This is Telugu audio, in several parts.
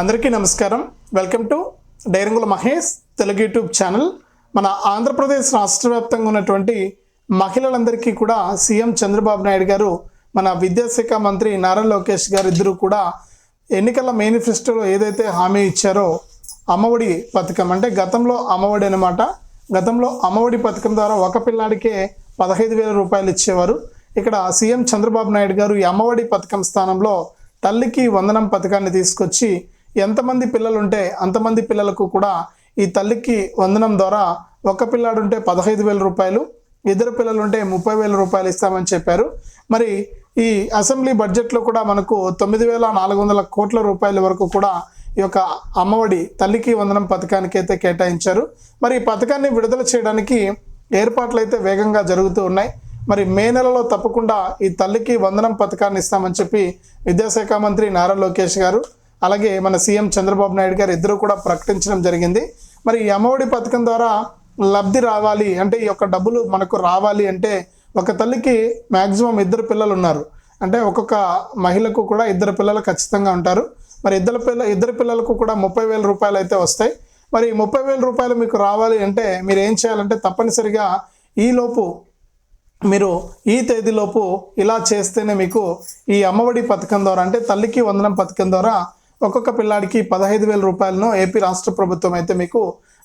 అందరికీ నమస్కారం. Welcome to Dairangula Mahesh Telugu YouTube channel. మన ఆంధ్రప్రదేశ్ రాష్ట్ర వ్యాప్తంగా ఉన్నటువంటి మహిళలందరికీ కూడా సీఎం చంద్రబాబు నాయుడు గారు మన విద్యాశాఖ మంత్రి నారా లోకేష్ గారు ఇద్దరు కూడా ఎన్నికల మేనిఫెస్టోలో ఏదైతే హామీ ఇచ్చారో అమ్మఒడి పథకం అంటే గతంలో అమ్మఒడి అనమాట గతంలో అమ్మఒడి పథకం ద్వారా ఒక పిల్లాడికే పదహైదు వేల రూపాయలు ఇచ్చేవారు. ఇక్కడ సీఎం చంద్రబాబు నాయుడు గారు ఈ అమ్మఒడి పథకం స్థానంలో తల్లికి వందనం పథకాన్ని తీసుకొచ్చి ఎంతమంది పిల్లలు ఉంటే అంతమంది పిల్లలకు కూడా ఈ తల్లికి వందనం ద్వారా ఒక పిల్లాడు ఉంటే పదహైదు వేల రూపాయలు ఇద్దరు పిల్లలు ఉంటే ముప్పై వేల రూపాయలు ఇస్తామని చెప్పారు. మరి ఈ అసెంబ్లీ బడ్జెట్లో కూడా మనకు తొమ్మిది వేల నాలుగు వందల కోట్ల రూపాయల వరకు కూడా ఈ యొక్క అమ్మఒడి తల్లికి వందనం పథకానికి అయితే కేటాయించారు. మరి ఈ పథకాన్ని విడుదల చేయడానికి ఏర్పాట్లు అయితే వేగంగా జరుగుతూ ఉన్నాయి. మరి మే నెలలో తప్పకుండా ఈ తల్లికి వందనం పథకాన్ని ఇస్తామని చెప్పి విద్యాశాఖ మంత్రి నారా లోకేష్ గారు అలాగే మన సీఎం చంద్రబాబు నాయుడు గారు ఇద్దరు కూడా ప్రకటించడం జరిగింది. మరి అమ్మఒడి పథకం ద్వారా లబ్ధి రావాలి అంటే ఈ యొక్క డబ్బులు మనకు రావాలి అంటే ఒక తల్లికి మ్యాక్సిమం ఇద్దరు పిల్లలు ఉన్నారు. అంటే ఒక్కొక్క మహిళకు కూడా ఇద్దరు పిల్లలు ఖచ్చితంగా ఉంటారు. మరి ఇద్దరు పిల్ల ఇద్దరు పిల్లలకు కూడా ముప్పై వేల రూపాయలు అయితే వస్తాయి. మరి ముప్పై వేల రూపాయలు మీకు రావాలి అంటే మీరు ఏం చేయాలంటే తప్పనిసరిగా ఈలోపు మీరు ఈ తేదీలోపు ఇలా చేస్తేనే మీకు ఈ అమ్మఒడి పథకం ద్వారా అంటే తల్లికి వందనం పథకం ద్వారా ఒక్కొక్క పిల్లాడికి పదహైదు వేల రూపాయలను ఏపీ రాష్ట్ర ప్రభుత్వం అయితే మీకు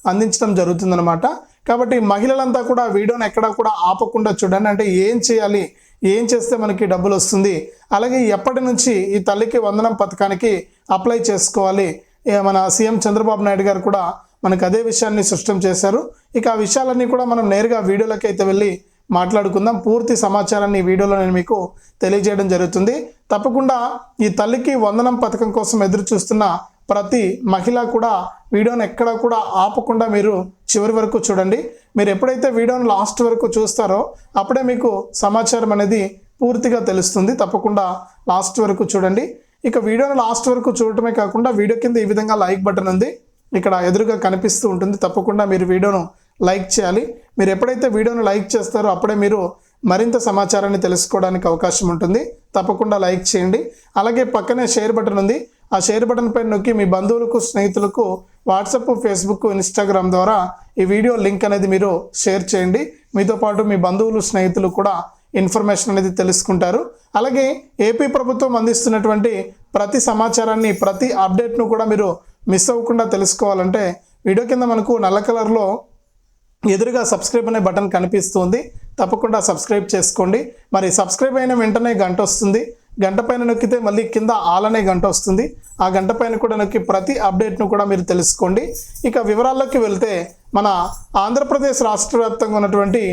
అందించడం జరుగుతుందన్నమాట. కాబట్టి మహిళలంతా కూడా వీడియోని ఎక్కడా కూడా ఆపకుండా చూడండి. అంటే ఏం చేయాలి? ఏం చేస్తే మనకి డబ్బులు వస్తుంది? అలాగే ఎప్పటి నుంచి ఈ తల్లికి వందనం పథకానికి అప్లై చేసుకోవాలి? మన సీఎం చంద్రబాబు నాయుడు గారు కూడా మనకు అదే విషయాన్ని స్పష్టం చేశారు. ఇక ఆ విషయాలన్నీ కూడా మనం నేరుగా వీడియోలోకి అయితే వెళ్ళి మాట్లాడుకుందాం. పూర్తి సమాచారాన్ని ఈ వీడియోలో నేను మీకు తెలియజేయడం జరుగుతుంది. తప్పకుండా ఈ తల్లికి వందనం పథకం కోసం ఎదురు చూస్తున్న ప్రతి మహిళ కూడా వీడియోని ఎక్కడ కూడా ఆపకుండా మీరు చివరి వరకు చూడండి. మీరు ఎప్పుడైతే వీడియోని లాస్ట్ వరకు చూస్తారో అప్పుడే మీకు సమాచారం అనేది పూర్తిగా తెలుస్తుంది. తప్పకుండా లాస్ట్ వరకు చూడండి. ఇక వీడియోని లాస్ట్ వరకు చూడటమే కాకుండా వీడియో కింద ఈ విధంగా లైక్ బటన్ ఉంది. ఇక్కడ ఎదురుగా కనిపిస్తూ ఉంటుంది. తప్పకుండా మీరు వీడియోను లైక్ చేయాలి. మీరు ఎప్పుడైతే వీడియోను లైక్ చేస్తారో అప్పుడే మీరు మరింత సమాచారాన్ని తెలుసుకోవడానికి అవకాశం ఉంటుంది. తప్పకుండా లైక్ చేయండి. అలాగే పక్కనే షేర్ బటన్ ఉంది. ఆ షేర్ బటన్ పైన నొక్కి మీ బంధువులకు స్నేహితులకు వాట్సాప్ ఫేస్బుక్ ఇన్స్టాగ్రామ్ ద్వారా ఈ వీడియో లింక్ అనేది మీరు షేర్ చేయండి. మీతో పాటు మీ బంధువులు స్నేహితులు కూడా ఇన్ఫర్మేషన్ అనేది తెలుసుకుంటారు. అలాగే ఏపీ ప్రభుత్వం అందిస్తున్నటువంటి ప్రతి సమాచారాన్ని ప్రతి అప్డేట్ను కూడా మీరు మిస్ అవ్వకుండా తెలుసుకోవాలంటే వీడియో కింద మనకు నల్ల కలర్లో ఎదురుగా సబ్స్క్రైబ్ అనే బటన్ కనిపిస్తుంది. తప్పకుండా సబ్స్క్రైబ్ చేసుకోండి. మరి సబ్స్క్రైబ్ అయిన వెంటనే గంట వస్తుంది. గంట పైన నొక్కితే మళ్ళీ కింద ఆలనే గంట వస్తుంది. ఆ గంట పైన కూడా నొక్కి ప్రతి అప్డేట్ను కూడా మీరు తెలుసుకోండి. ఇక వివరాల్లోకి వెళ్తే మన ఆంధ్రప్రదేశ్ రాష్ట్ర వ్యాప్తంగా ఉన్నటువంటి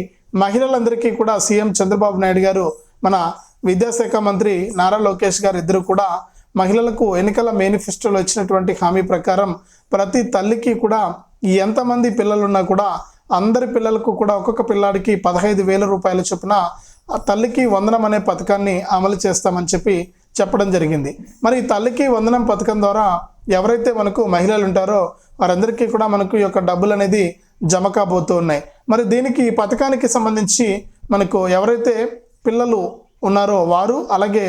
మహిళలందరికీ కూడా సీఎం చంద్రబాబు నాయుడు గారు మన విద్యాశాఖ మంత్రి నారా లోకేష్ గారు ఇద్దరు కూడా మహిళలకు ఎన్నికల మేనిఫెస్టోలో ఇచ్చినటువంటి హామీ ప్రకారం ప్రతి తల్లికి కూడా ఎంతమంది పిల్లలున్నా కూడా అందరి పిల్లలకు కూడా ఒక్కొక్క పిల్లాడికి పదహైదు వేల రూపాయల చొప్పున తల్లికి వందనం అనే పథకాన్ని అమలు చేస్తామని చెప్పి చెప్పడం జరిగింది. మరి ఈ తల్లికి వందనం పథకం ద్వారా ఎవరైతే మనకు మహిళలు ఉంటారో వారందరికీ కూడా మనకు ఈ యొక్క డబ్బులు అనేది జమ కాబోతూ ఉన్నాయి. మరి దీనికి ఈ పథకానికి సంబంధించి మనకు ఎవరైతే పిల్లలు ఉన్నారో వారు అలాగే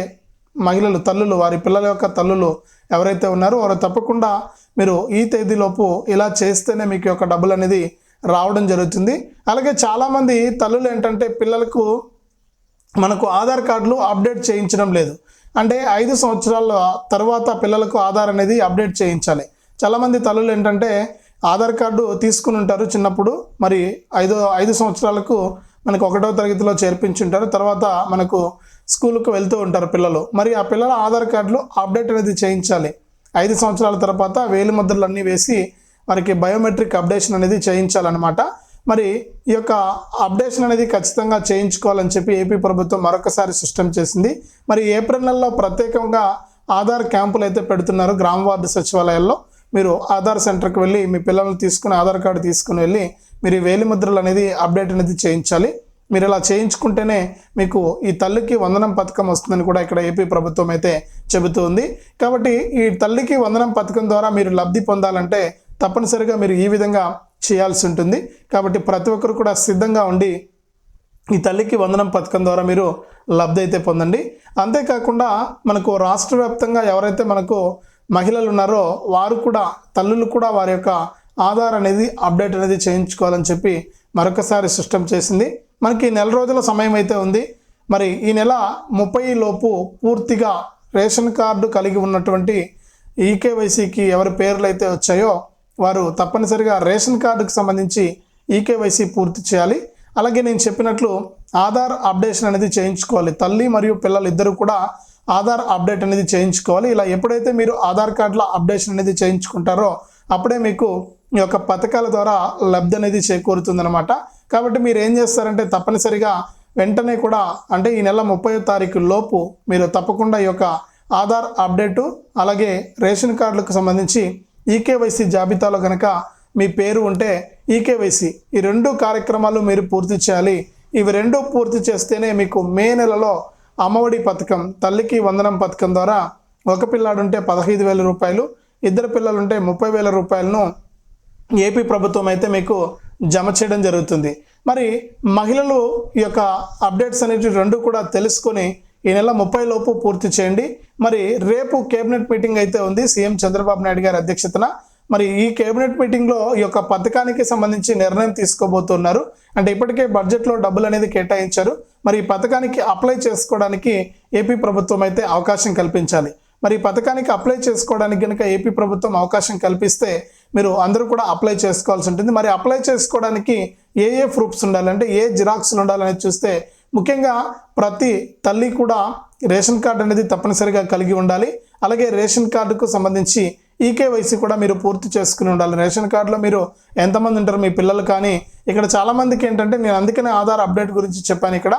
మహిళలు తల్లులు వారి పిల్లల యొక్క తల్లులు ఎవరైతే ఉన్నారో వారు తప్పకుండా మీరు ఈ తేదీలోపు ఇలా చేస్తేనే మీకు యొక్క డబ్బులు అనేది రావడం జరుగుతుంది. అలాగే చాలామంది తల్లులు ఏంటంటే పిల్లలకు మనకు ఆధార్ కార్డులు అప్డేట్ చేయించడం లేదు. అంటే ఐదు సంవత్సరాల తర్వాత పిల్లలకు ఆధార్ అనేది అప్డేట్ చేయించాలి. చాలామంది తల్లులు ఏంటంటే ఆధార్ కార్డు తీసుకుని ఉంటారు చిన్నప్పుడు. మరి ఐదు ఐదు సంవత్సరాలకు మనకు ఒకటో తరగతిలో చేర్పించుంటారు. తర్వాత మనకు స్కూల్కి వెళ్తూ ఉంటారు పిల్లలు. మరి ఆ పిల్లల ఆధార్ కార్డులు అప్డేట్ అనేది చేయించాలి. ఐదు సంవత్సరాల తర్వాత వేలి ముద్రలు అన్నీ వేసి వారికి బయోమెట్రిక్ అప్డేషన్ అనేది చేయించాలన్నమాట. మరి ఈ యొక్క అప్డేషన్ అనేది ఖచ్చితంగా చేయించుకోవాలని చెప్పి ఏపీ ప్రభుత్వం మరొకసారి సిస్టమ్ చేసింది. మరి ఏప్రిల్ నెలలో ప్రత్యేకంగా ఆధార్ క్యాంపులు అయితే పెడుతున్నారు గ్రామ వార్డు సచివాలయాల్లో. మీరు ఆధార్ సెంటర్కి వెళ్ళి మీ పిల్లల్ని తీసుకుని ఆధార్ కార్డు తీసుకుని వెళ్ళి మీరు ఈ అనేది అప్డేట్ అనేది చేయించాలి. మీరు ఇలా చేయించుకుంటేనే మీకు ఈ తల్లికి వందనం పథకం వస్తుందని కూడా ఇక్కడ ఏపీ ప్రభుత్వం అయితే చెబుతుంది కాబట్టి ఈ తల్లికి వందనం పథకం ద్వారా మీరు లబ్ధి పొందాలంటే తప్పనిసరిగా మీరు ఈ విధంగా చేయాల్సి ఉంటుంది. కాబట్టి ప్రతి ఒక్కరు కూడా సిద్ధంగా ఉండి ఈ తల్లికి వందనం పథకం ద్వారా మీరు లబ్ధి అయితే పొందండి. అంతేకాకుండా మనకు రాష్ట్ర వ్యాప్తంగా ఎవరైతే మనకు మహిళలు ఉన్నారో వారు కూడా తల్లులు కూడా వారి యొక్క ఆధార్ అనేది అప్డేట్ అనేది చేయించుకోవాలని చెప్పి మరొకసారి సిస్టమ్ చేసింది. మనకి నెల రోజుల సమయం అయితే ఉంది. మరి ఈ నెల ముప్పై లోపు పూర్తిగా రేషన్ కార్డు కలిగి ఉన్నటువంటి ఈకేవైసీకి ఎవరి పేర్లు అయితే వచ్చాయో వారు తప్పనిసరిగా రేషన్ కార్డుకు సంబంధించి ఈకేవైసీ పూర్తి చేయాలి. అలాగే నేను చెప్పినట్లు ఆధార్ అప్డేషన్ అనేది చేయించుకోవాలి. తల్లి మరియు పిల్లలు ఇద్దరు కూడా ఆధార్ అప్డేట్ అనేది చేయించుకోవాలి. ఇలా ఎప్పుడైతే మీరు ఆధార్ కార్డుల అప్డేషన్ అనేది చేయించుకుంటారో అప్పుడే మీకు ఈ యొక్క పథకాల ద్వారా లబ్ధి అనేది చేకూరుతుందనమాట కాబట్టి మీరు ఏం చేస్తారంటే తప్పనిసరిగా వెంటనే కూడా అంటే ఈ నెల ముప్పై తారీఖు లోపు మీరు తప్పకుండా ఈ యొక్క ఆధార్ అప్డేటు అలాగే రేషన్ కార్డులకు సంబంధించి ఈకేవైసీ జాబితాలో కనుక మీ పేరు ఉంటే ఈకేవైసీ. ఈ రెండు కార్యక్రమాలు మీరు పూర్తి చేయాలి. ఇవి రెండు పూర్తి చేస్తేనే మీకు మే నెలలో అమ్మఒడి పథకం తల్లికి వందనం పథకం ద్వారా ఒక పిల్లాడు ఉంటే పదహైదు వేల రూపాయలు ఇద్దరు పిల్లలు ఉంటే ముప్పై వేల రూపాయలను ఏపీ ప్రభుత్వం అయితే మీకు జమ చేయడం జరుగుతుంది. మరి మహిళలు ఈ యొక్క అప్డేట్స్ అనేవి రెండు కూడా తెలుసుకొని ఈ నెల ముప్పై లోపు పూర్తి చేయండి. మరి రేపు కేబినెట్ మీటింగ్ అయితే ఉంది. సీఎం చంద్రబాబు నాయుడు గారి అధ్యక్షతన. మరి ఈ కేబినెట్ మీటింగ్లో ఈ యొక్క పథకానికి సంబంధించి నిర్ణయం తీసుకోబోతున్నారు. అంటే ఇప్పటికే బడ్జెట్లో డబ్బులు అనేది కేటాయించారు. మరి ఈ పథకానికి అప్లై చేసుకోవడానికి ఏపీ ప్రభుత్వం అయితే అవకాశం కల్పించాలి. మరి ఈ పథకానికి అప్లై చేసుకోవడానికి కనుక ఏపీ ప్రభుత్వం అవకాశం కల్పిస్తే మీరు అందరూ కూడా అప్లై చేసుకోవాల్సి ఉంటుంది. మరి అప్లై చేసుకోవడానికి ఏ ఏ ప్రూఫ్స్ ఉండాలంటే ఏ జిరాక్స్లు ఉండాలని చూస్తే ముఖ్యంగా ప్రతి తల్లి కూడా రేషన్ కార్డు అనేది తప్పనిసరిగా కలిగి ఉండాలి. అలాగే రేషన్ కార్డుకు సంబంధించి ఈకేవైసీ కూడా మీరు పూర్తి చేసుకుని ఉండాలి. రేషన్ కార్డులో మీరు ఎంతమంది ఉంటారు? మీ పిల్లలు కానీ ఇక్కడ చాలామందికి ఏంటంటే నేను అందుకనే ఆధార్ అప్డేట్ గురించి చెప్పాను ఇక్కడ.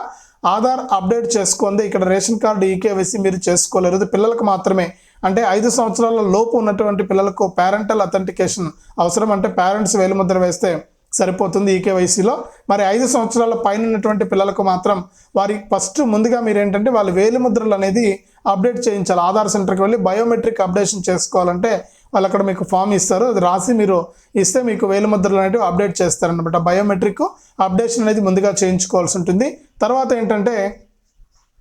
ఆధార్ అప్డేట్ చేసుకుంది. ఇక్కడ రేషన్ కార్డు ఈకేవైసీ మీరు చేసుకోలేరు. పిల్లలకు మాత్రమే. అంటే ఐదు సంవత్సరాల లోపు ఉన్నటువంటి పిల్లలకు పేరెంటల్ అథెంటికేషన్ అవసరం. అంటే పేరెంట్స్ వేలిముద్ర వేస్తే సరిపోతుంది ఈకేవైసీలో మరి ఐదు సంవత్సరాల పైన ఉన్నటువంటి పిల్లలకు మాత్రం వారి ఫస్ట్ ముందుగా మీరు ఏంటంటే వాళ్ళ వేలిముద్రలు అనేది అప్డేట్ చేయించాలి. ఆధార్ సెంటర్కి వెళ్ళి బయోమెట్రిక్ అప్డేషన్ చేసుకోవాలంటే వాళ్ళు అక్కడ మీకు ఫామ్ ఇస్తారు. అది రాసి మీరు ఇస్తే మీకు వేలిముద్రలు అనేవి అప్డేట్ చేస్తారనమాట బయోమెట్రిక్ అప్డేషన్ అనేది ముందుగా చేయించుకోవాల్సి ఉంటుంది. తర్వాత ఏంటంటే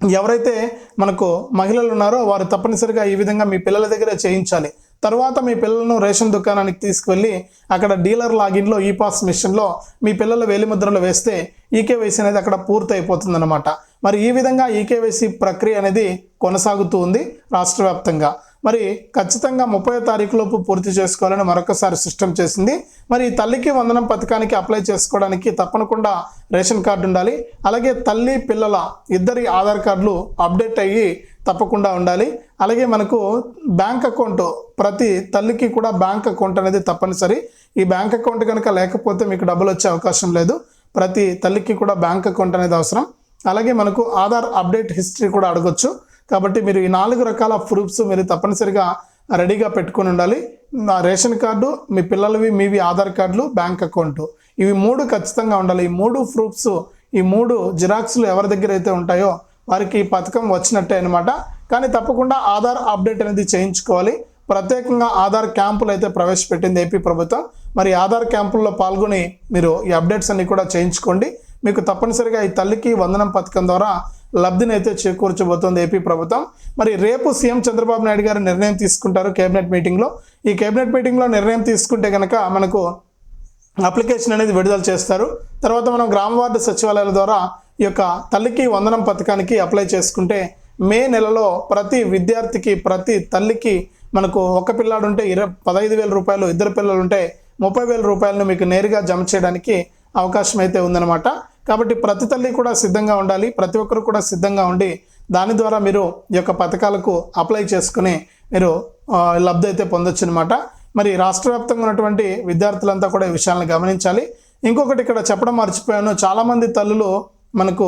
ఎవరైతే మనకు మహిళలు ఉన్నారో వారు తప్పనిసరిగా ఈ విధంగా మీ పిల్లల దగ్గర చేయించాలి. తర్వాత మీ పిల్లలను రేషన్ దుకాణానికి తీసుకువెళ్ళి అక్కడ డీలర్ లాగిన్లో ఈ పాస్ మిషన్లో మీ పిల్లల వేలిముద్రలు వేస్తే ఈకేవైసీ అనేది అక్కడ పూర్తి అనమాట మరి ఈ విధంగా ఈకేవైసీ ప్రక్రియ అనేది కొనసాగుతూ ఉంది రాష్ట్ర వ్యాప్తంగా. మరి ఖచ్చితంగా ముప్పై తారీఖులోపు పూర్తి చేసుకోవాలని మరొకసారి సిస్టమ్ చేసింది. మరి తల్లికి వందనం పథకానికి అప్లై చేసుకోవడానికి తప్పనకుండా రేషన్ కార్డు ఉండాలి. అలాగే తల్లి పిల్లల ఇద్దరి ఆధార్ కార్డులు అప్డేట్ అయ్యి తప్పకుండా ఉండాలి. అలాగే మనకు బ్యాంక్ అకౌంట్ ప్రతి తల్లికి కూడా బ్యాంక్ అకౌంట్ అనేది తప్పనిసరి. ఈ బ్యాంక్ అకౌంట్ కనుక లేకపోతే మీకు డబ్బులు వచ్చే అవకాశం లేదు. ప్రతి తల్లికి కూడా బ్యాంక్ అకౌంట్ అనేది అవసరం. అలాగే మనకు ఆధార్ అప్డేట్ హిస్టరీ కూడా అడగొచ్చు. కాబట్టి మీరు ఈ నాలుగు రకాల ప్రూఫ్స్ మీరు తప్పనిసరిగా రెడీగా పెట్టుకొని ఉండాలి. నా రేషన్ కార్డు మీ పిల్లలవి మీవి ఆధార్ కార్డులు బ్యాంక్ అకౌంట్. ఇవి మూడు ఖచ్చితంగా ఉండాలి. ఈ మూడు ప్రూఫ్స్ ఈ మూడు జిరాక్స్లు ఎవరి దగ్గర అయితే ఉంటాయో వారికి ఈ పథకం వచ్చినట్టే అనమాట కానీ తప్పకుండా ఆధార్ అప్డేట్ అనేది చేయించుకోవాలి. ప్రత్యేకంగా ఆధార్ క్యాంపులు అయితే ప్రవేశపెట్టింది ఏపీ ప్రభుత్వం. మరి ఆధార్ క్యాంపుల్లో పాల్గొని మీరు ఈ అప్డేట్స్ అన్ని కూడా చేయించుకోండి. మీకు తప్పనిసరిగా ఈ తల్లికి వందనం పథకం ద్వారా లబ్ధిని అయితే చేకూర్చబోతోంది ఏపీ ప్రభుత్వం. మరి రేపు సీఎం చంద్రబాబు నాయుడు గారు నిర్ణయం తీసుకుంటారు కేబినెట్ మీటింగ్లో. ఈ కేబినెట్ మీటింగ్లో నిర్ణయం తీసుకుంటే కనుక మనకు అప్లికేషన్ అనేది విడుదల చేస్తారు. తర్వాత మనం గ్రామ వార్డు సచివాలయాల ద్వారా ఈ యొక్క తల్లికి వందనం పథకానికి అప్లై చేసుకుంటే మే నెలలో ప్రతి విద్యార్థికి ప్రతి తల్లికి మనకు ఒక పిల్లాడు ఉంటే ఇరవై పదహైదు వేల రూపాయలు ఇద్దరు పిల్లలు ఉంటే ముప్పై వేల రూపాయలను మీకు నేరుగా జమ చేయడానికి అవకాశం అయితే ఉందన్నమాట. కాబట్టి ప్రతి తల్లి కూడా సిద్ధంగా ఉండాలి ప్రతి ఒక్కరు కూడా సిద్ధంగా ఉండి దాని ద్వారా మీరు ఈ యొక్క పథకాలకు అప్లై చేసుకుని మీరు లబ్ధి అయితే పొందొచ్చు అనమాట మరి రాష్ట్ర వ్యాప్తంగా ఉన్నటువంటి విద్యార్థులంతా కూడా ఈ విషయాలను గమనించాలి. ఇంకొకటి ఇక్కడ చెప్పడం మర్చిపోయాను. చాలామంది తల్లులు మనకు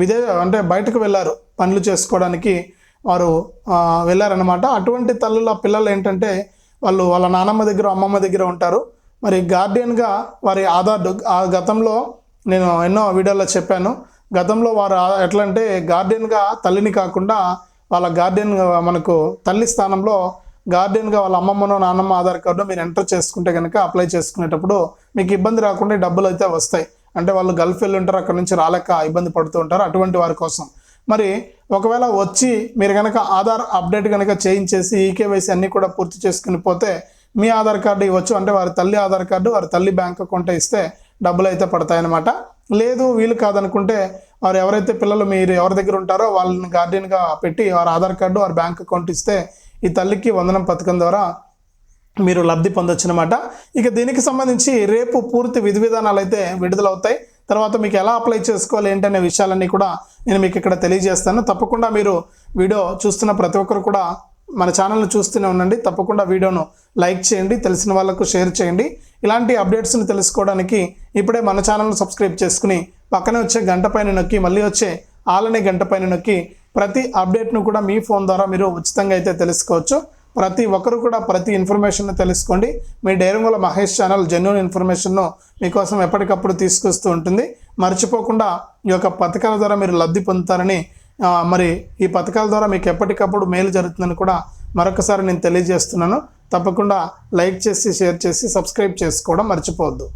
విదే అంటే బయటకు వెళ్ళారు పనులు చేసుకోవడానికి. వారు వెళ్ళారనమాట అటువంటి తల్లుల పిల్లలు ఏంటంటే వాళ్ళు వాళ్ళ నానమ్మ దగ్గర అమ్మమ్మ దగ్గర ఉంటారు. మరి గార్డియన్గా వారి ఆధార్ ఆ గతంలో నేను ఎన్నో వీడియోలో చెప్పాను. గతంలో వారు ఎట్లా అంటే గార్డియన్గా తల్లిని కాకుండా వాళ్ళ గార్డియన్ మనకు తల్లి స్థానంలో గార్డియన్గా వాళ్ళ అమ్మమ్మనో నాన్నమ్మ ఆధార్ కార్డు మీరు ఎంటర్ చేసుకుంటే కనుక అప్లై చేసుకునేటప్పుడు మీకు ఇబ్బంది రాకుండా డబ్బులు అయితే వస్తాయి. అంటే వాళ్ళు గల్ఫ్ వెళ్ళి ఉంటారు అక్కడ నుంచి రాలేక ఇబ్బంది పడుతూ ఉంటారు అటువంటి వారి కోసం. మరి ఒకవేళ వచ్చి మీరు కనుక ఆధార్ అప్డేట్ కనుక చేయించేసి ఈకేవైసీ అన్నీ కూడా పూర్తి చేసుకుని పోతే మీ ఆధార్ కార్డు ఇవ్వచ్చు. అంటే వారి తల్లి ఆధార్ కార్డు వారి తల్లి బ్యాంక్ అకౌంట్ ఇస్తే డబ్బులు అయితే పడతాయన్నమాట. లేదు వీలు కాదనుకుంటే వారు ఎవరైతే పిల్లలు మీరు ఎవరి దగ్గర ఉంటారో వాళ్ళని గార్డియన్గా పెట్టి వారి ఆధార్ కార్డు వారి బ్యాంక్ అకౌంట్ ఇస్తే ఈ తల్లికి వందనం పథకం ద్వారా మీరు లబ్ధి పొందొచ్చు అనమాట ఇక దీనికి సంబంధించి రేపు పూర్తి విధి విధానాలు అయితే విడుదలవుతాయి. తర్వాత మీకు ఎలా అప్లై చేసుకోవాలి ఏంటనే విషయాలన్నీ కూడా నేను మీకు ఇక్కడ తెలియజేస్తాను. తప్పకుండా మీరు వీడియో చూస్తున్న ప్రతి ఒక్కరు కూడా మన ఛానల్ను చూస్తూనే ఉండండి. తప్పకుండా వీడియోను లైక్ చేయండి తెలిసిన వాళ్ళకు షేర్ చేయండి. ఇలాంటి అప్డేట్స్ని తెలుసుకోవడానికి ఇప్పుడే మన ఛానల్ను సబ్స్క్రైబ్ చేసుకుని పక్కనే వచ్చే గంట పైన నొక్కి మళ్ళీ వచ్చే ఆలనే గంట పైన నొక్కి ప్రతి అప్డేట్ను కూడా మీ ఫోన్ ద్వారా మీరు ఉచితంగా అయితే తెలుసుకోవచ్చు. ప్రతి ఒక్కరు కూడా ప్రతి ఇన్ఫర్మేషన్ తెలుసుకోండి. మీ డైరంగుల మహేష్ ఛానల్ జెన్యున్ ఇన్ఫర్మేషన్ను మీకోసం ఎప్పటికప్పుడు తీసుకొస్తూ ఉంటుంది. మర్చిపోకుండా ఈ యొక్క పథకాల ద్వారా మీరు లబ్ధి పొందుతారని మరి ఈ పథకాల ద్వారా మీకు ఎప్పటికప్పుడు మేలు జరుగుతుందని కూడా మరొకసారి నేను తెలియజేస్తున్నాను. తప్పకుండా లైక్ చేసి షేర్ చేసి సబ్స్క్రైబ్ చేసుకోవడం మర్చిపోవద్దు.